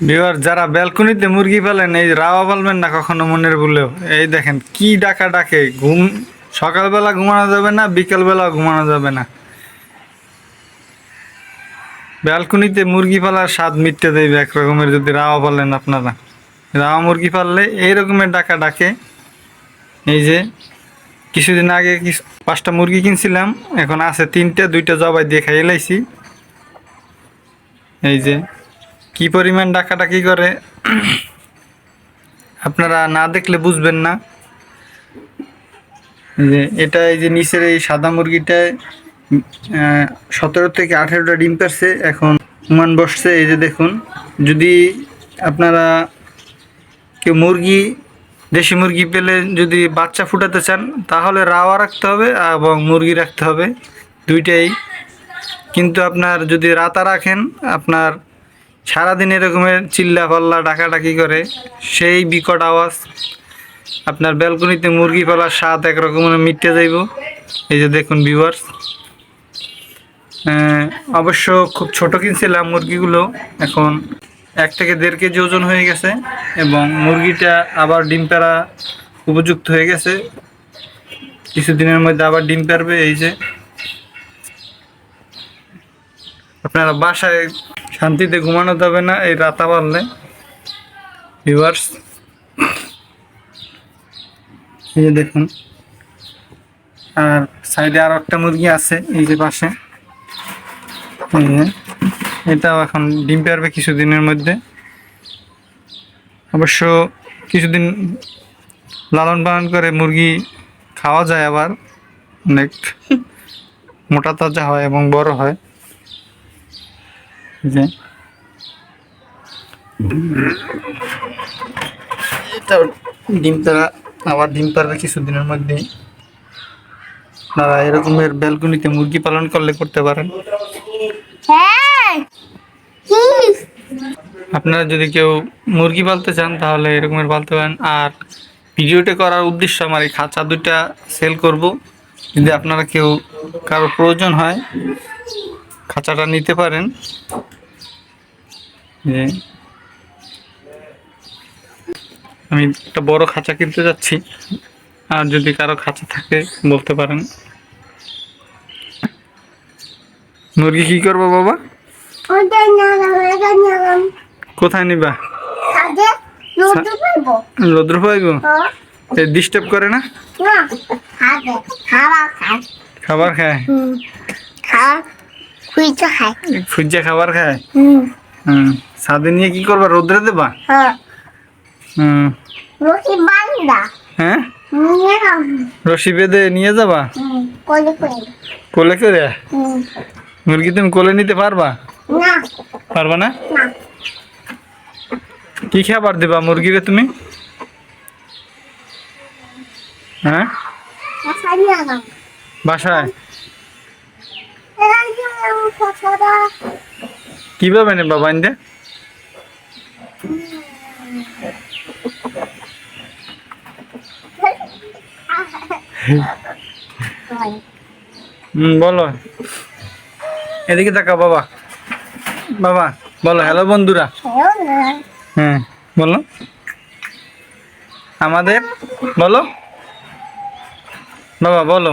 Bieber যারা ব্যালকনিতে মুরগি পালেন, এই রাওয়া পালবেন না কখনো মনের ভুলেও। এই দেখেন, কি ডাকা ডাকে, ঘুম, সকালবেলা ঘুমানো যাবে না, বিকেলবেলা ঘুমানো যাবে না। ব্যালকনিতে মুরগি পালার স্বাদ মিটতে দেবে এক রকমের যদি রাওয়া পালেন আপনারা। রাওয়া মুরগি পাললে এই রকমের ডাকা ডাকে। এই যে, কিছুদিন আগে পাঁচটা মুরগি কিনছিলাম, এখন আছে তিনটা, দুইটা জবাই দিয়ে খাইয়ে লাইছি। এই যে কি পরিমাণ ডাকাডাকি করে? আপনারা না দেখলে বুঝবেন না। যে এটা এই যে নিচের এই সাদা মুরগিটায় সতেরো থেকে আঠেরোটা ডিম পারছে, এখন মান বসছে, এই যে দেখুন। যদি আপনারা কেউ মুরগি, দেশি মুরগি পেলে যদি বাচ্চা ফুটাতে চান, তাহলে রাওয়া রাখতে হবে এবং মুরগি রাখতে হবে দুইটাই। কিন্তু আপনার যদি রাতা রাখেন, আপনার সারাদিন এরকমের চিল্লা পাল্লা, ডাকাডাকি করে, সেই বিকট আওয়াজ। আপনার ব্যালকনিতে মুরগি পালার স্বাদ একরকমের মিটতে যাইব। এই যে দেখুন ভিউয়ার্স অবশ্য খুব ছোট কিনছিলাম মুরগিগুলো। এখন এক থেকে দেড় কেজি ওজন হয়ে গেছে এবং মুরগিটা আবার ডিম পাড়া উপযুক্ত হয়ে গেছে। কিছুদিনের মধ্যে আবার ডিম পারবে এই যে। আপনারা বাসায় শান্তিতে ঘুমানো যাবে না, এই রাতা পারলে ভিউয়ার্স এই যে দেখুন, আর সাইডে আর একটা মুরগি আছে এই যে পাশে। এটাও এখন ডিম পারবে কিছুদিনের মধ্যে। অবশ্য কিছুদিন লালন পালন করে মুরগি খাওয়া যায় আবার, অনেক মোটা তাজা হয় এবং বড় হয়। যে এটা ডিম তারা আবার ডিম পারবে কিছুদিনের মধ্যেই। আপনারা এরকমের ব্যালকনিতে মুরগি পালন করলে করতে পারেন। হ্যাঁ আপনারা যদি কেউ মুরগি পালতে চান তাহলে এরকমের পালতে পারেন। আর ভিডিওটা করার উদ্দেশ্য আমার এই খাঁচা দুইটা সেল করব। যদি আপনারা কেউ কারও প্রয়োজন হয় খাঁচাটা নিতে পারেন। যে আমি একটা বড় খাঁচা কিনতে যাচ্ছি। আর যদি কারও খাঁচা থাকে বলতে পারেন। মুরগি কি করব বাবা? কোথায় নিবা? রৌদ্র পাইব। ডিস্টার্ব করে না? খাওয়া খায় খাবার খায়? হুম খায়। ফুজ্জা খাবার খায়? হুম। হুম। সাদে নিয়ে কি করবা? রোদ্রে দেবা? হ্যাঁ। হুম। রুটি বান্দা হ্যাঁ? নিয়ে রশি বেঁধে নিয়ে যাবা? হুম কোলে কোলে কোলে করে? হুম। মুরগি তুমি কোলে নিতে পারবা? না। পারবা না? না। কি খাবার দেবা মুরগিরে তুমি? হ্যাঁ? বাসায়? কীভাবে নেবা বাইন্দে? হুম বলো। এদিকে তাকা বাবা। বাবা বলো হ্যালো বন্ধুরা। হ্যাঁ বলো। আমাদের বলো। বাবা বলো।